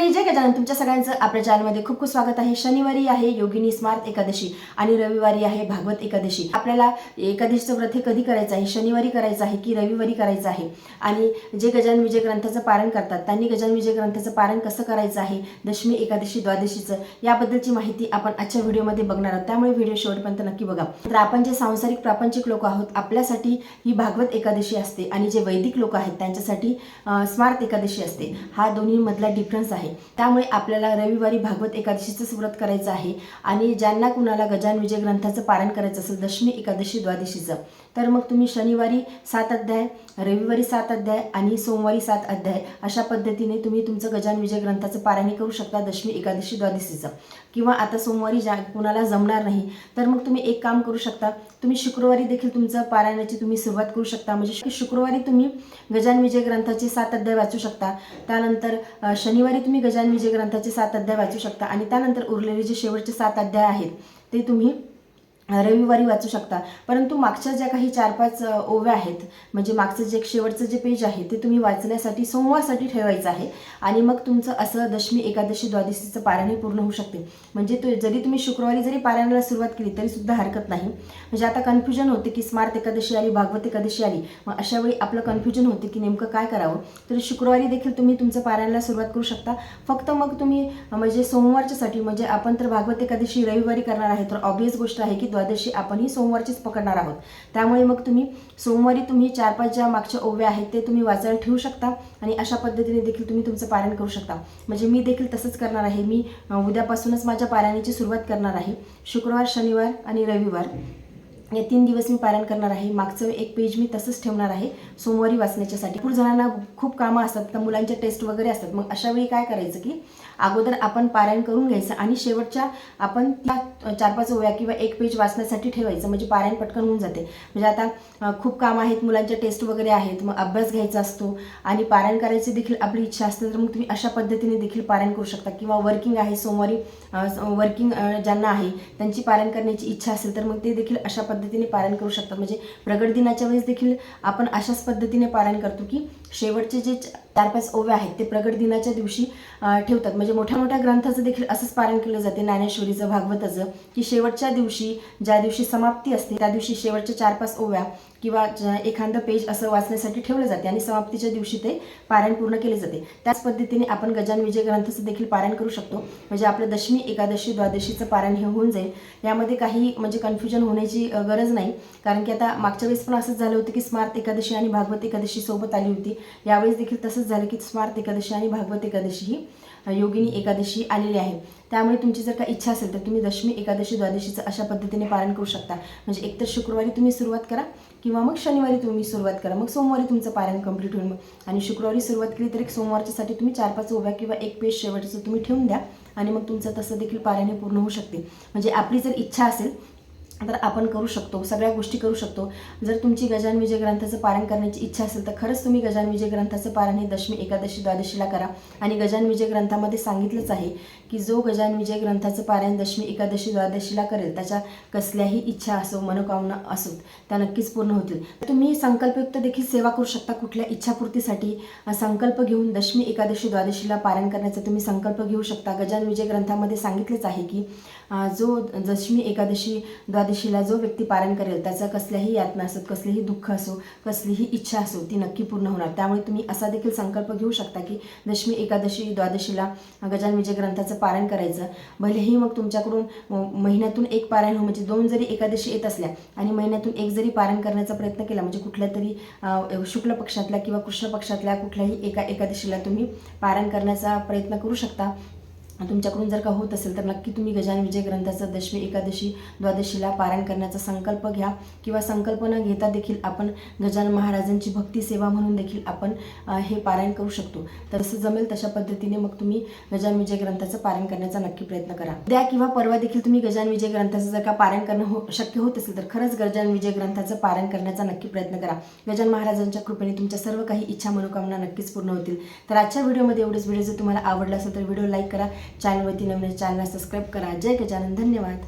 मंडळी जय गजानन तुमच्या सगळ्यांचं आपल्या चॅनलमध्ये खूप खूप स्वागत आहे. शनिवारी आहे योगिनी स्मार्त एकादशी आणि रविवारी आहे भागवत एकादशी. आपल्याला एकादशीचं व्रत हे कधी करायचं आहे? शनिवारी करायचं आहे की रविवारी करायचं आहे? आणि जे गजानन विजय ग्रंथाचं पारण करतात त्यांनी गजानन विजय ग्रंथाचं पारण कसं करायचं आहे? दशमी एकादशी द्वादशीचं याबद्दलची माहिती आपण आजच्या व्हिडिओमध्ये बघणार आहोत. त्यामुळे व्हिडिओ शेवटपर्यंत नक्की बघा. तर आपण जे सांसारिक प्रापंचिक लोक आहोत आपल्यासाठी ही भागवत एकादशी असते आणि जे वैदिक लोक आहेत त्यांच्यासाठी स्मार्त एकादशी असते. हा दोन्हीमधला डिफरन्स आहे. त्यामुळे आपल्याला रविवारी भागवत एकादशीचंच व्रत करायचं आहे. आणि ज्यांना कुणाला गजान विजय ग्रंथाचं पारण करायचं असेल दशमी एकादशी द्वादशीचं. तर मग तुम्ही शनिवारी सात अध्याय रविवारी सात अध्याय आणि सोमवारी सात अध्याय अशा पद्धतीने तुम्ही तुमचं गजान विजय ग्रंथाचं पारायण करू शकता दशमी एकादशी द्वादशीचं. किंवा आता सोमवारी ज्या कुणाला जमणार नाही तर मग तुम्ही एक काम करू शकता तुम्ही शुक्रवारी देखील तुमचं पारायणाची तुम्ही सुरुवात करू शकता. म्हणजे शुक्रवारी तुम्ही गजान विजय ग्रंथाचे सात अध्याय वाचू शकता. त्यानंतर शनिवारी तुम्ही गजान विजय ग्रंथाचे सात अध्याय वाचू शकता आणि त्यानंतर उरलेले जे शेवटचे सात अध्याय आहेत ते तुम्ही रविवारी वाचू शकता. परंतु मागच्या ज्या काही चार पाच ओव्या आहेत म्हणजे मागचं जे शेवटचं जे पेज आहे ते तुम्ही वाचण्यासाठी सोमवारसाठी ठेवायचं आहे. आणि मग तुमचं असं दशमी एकादशी द्वादशीचं पारायण पूर्ण होऊ शकते. म्हणजे तो जरी तुम्ही शुक्रवारी जरी पारायणाला सुरुवात केली तरी सुद्धा हरकत नाही. म्हणजे आता कन्फ्युजन होते की स्मार्ट एकादशी आली भागवत एकादशी आली. मग अशा वेळी आपलं कन्फ्युजन होते की नेमकं काय करावं? तर शुक्रवारी देखील तुम्ही तुमचं पारायणाला सुरुवात करू शकता. फक्त मग तुम्ही म्हणजे सोमवारच्यासाठी म्हणजे आपण तर भागवत एकादशी रविवारी करणार आहे तर ऑब्वियस गोष्ट आहे की द्वादशी आपणही सोमवारचीच पकडणार आहोत. त्यामुळे मग तुम्ही सोमवारी तुम्ही चार पाच ज्या मागच्या ओव्या आहेत ते तुम्ही वाचायला ठेवू शकता आणि अशा पद्धतीने देखील तुम्ही तुमचं पारायण करू शकता. म्हणजे मी देखील तसंच करणार आहे. मी उद्यापासूनच माझ्या पारायणाची सुरुवात करणार आहे. शुक्रवार शनिवार आणि रविवार या तीन दिवस मी पारायण करणार आहे. मागचं एक पेज मी तसंच ठेवणार आहे. सोमवारी वाचण्याच्यासाठी. खूप जणांना खूप कामं असतात तर मुलांच्या टेस्ट वगैरे असतात. मग अशा वेळी काय करायचं की अगोदर आपण पारायण करून घ्यायचं आणि शेवटच्या आपण त्या चार पाच ओव्या किंवा एक पेज वाचण्यासाठी ठेवायचं म्हणजे पारायण पटकन होऊन जाते. म्हणजे आता खूप काम आहेत मुलांच्या टेस्ट वगैरे आहेत मग अभ्यास घ्यायचा असतो आणि पारायण करायची देखील आपली इच्छा असते तर मग तुम्ही अशा पद्धतीने देखील पारायण करू शकता. किंवा वर्किंग आहे सोमवारी वर्किंग ज्यांना आहे त्यांची पारायण करण्याची इच्छा असेल तर मग ते देखील अशा पद्धतीने पारायण करू शकतात. म्हणजे प्रगट दिनाच्या वेळेस देखील आपण अशाच पद्धतीने पारायण करतो की शेवटचे जे चार पाच ओव्या आहेत ते प्रगट दिनाच्या दिवशी ठेवतात. म्हणजे मोठ्या मोठ्या ग्रंथाचं देखील असंच पारण केलं जाते. ज्ञानेश्वरीचं भागवताचं की शेवटच्या दिवशी ज्या दिवशी समाप्ती असते त्या दिवशी शेवटच्या चार पाच ओव्या किंवा ज- एखादं पेज असं वाचण्यासाठी ठेवलं जाते आणि समाप्तीच्या दिवशी ते पारायण पूर्ण केले जाते. त्याच पद्धतीने आपण गजान विजय ग्रंथाचं देखील पारायण करू शकतो. म्हणजे आपलं दशमी एकादशी द्वादशीचं पारायण हे होऊन जाईल. यामध्ये काही म्हणजे कन्फ्युजन होण्याची गरज नाही. कारण की आता मागच्या वेळेस पण असंच झालं होतं की स्मार्त एकादशी आणि भागवत एकादशी सोबत आली होती. यावेळेस देखील तसंच झालं की स्मार्त एकादशी आणि भागवत एकादशी ही योगिनी एकादशी आलेली आहे. त्यामुळे तुमची जर का इच्छा असेल तर तुम्ही दशमी एकादशी द्वादशीचं अशा पद्धतीने पालन करू शकता. म्हणजे एकतर शुक्रवारी तुम्ही सुरुवात करा किंवा मग शनिवारी तुम्ही सुरुवात करा. मग सोमवारी तुमचं पालन कंप्लीट होईल मग. आणि शुक्रवारी सुरुवात केली तर एक सोमवारच्यासाठी तुम्ही चार पाच उभ्या किंवा एक पेज शेवटचं तुम्ही ठेवून द्या. आणि मग तुमचं तसं देखील पारायण हे पूर्ण होऊ शकते. म्हणजे आपली जर इच्छा असेल तर आपण करू शकतो सगळ्या गोष्टी करू शकतो. जर तुमची गजान विजय ग्रंथाचं पारण करण्याची इच्छा असेल तर खरंच तुम्ही गजान विजय ग्रंथाचं पारण हे दशमी एकादशी द्वादशीला करा. आणि गजान विजय ग्रंथामध्ये सांगितलंच आहे की जो गजान विजय ग्रंथाचं पारायण दशमी एकादशी द्वादशीला करेल त्याच्या कसल्याही इच्छा असो मनोकामना असो त्या नक्कीच पूर्ण होतील. तुम्ही संकल्पयुक्त देखील सेवा करू शकता कुठल्या इच्छापूर्तीसाठी. संकल्प घेऊन दशमी एकादशी द्वादशीला पारायण करण्याचा तुम्ही संकल्प घेऊ शकता. गजान विजय ग्रंथामध्ये सांगितलंच आहे की जो दशमी एकादशी एकादशीला जो व्यक्ती पारण करेल त्याचा कसल्याही यातना असो कसलेही दुःख असो कसलीही इच्छा असो ती नक्की पूर्ण होणार. त्यामुळे तुम्ही असा देखील संकल्प घेऊ शकता की दशमी एकादशी द्वादशीला गजान विजय ग्रंथाचं पारायण करायचं. भलेही मग तुमच्याकडून महिन्यातून एक पारायण हो म्हणजे दोन जरी एकादशी येत असल्या आणि महिन्यातून एक जरी पारायण करण्याचा प्रयत्न केला म्हणजे कुठल्या तरी शुक्ल पक्षातल्या किंवा कृष्ण पक्षातल्या कुठल्याही एका एकादशीला तुम्ही पारायण करण्याचा प्रयत्न करू शकता. तुमच्याकडून जर का होत असेल तर नक्की तुम्ही गजान विजय ग्रंथाचं दशमी एकादशी द्वादशीला पारायण करण्याचा संकल्प घ्या. किंवा संकल्प न घेता देखील आपण गजान महाराजांची भक्ती सेवा म्हणून देखील आपण हे पारायण करू शकतो. तर जसं जमेल तशा पद्धतीने मग तुम्ही गजान विजय ग्रंथाचं पारायण करण्याचा नक्की प्रयत्न करा. द्या किंवा परवा देखील तुम्ही गजान विजय ग्रंथाचं जर का पारायण करणं हो शक्य होत असेल तर खरंच गजान विजय ग्रंथाचं पारायण करण्याचा नक्की प्रयत्न करा. गजान महाराजांच्या कृपेने तुमच्या सर्व काही इच्छा मनोकामना नक्कीच पूर्ण होतील. तर आजच्या व्हिडिओमध्ये एवढेच. व्हिडिओ जर तुम्हाला आवडला असेल तर व्हिडिओ लाईक करा. चॅनलवरती नवीन चॅनलला सबस्क्राईब करा. जय गजानन. धन्यवाद.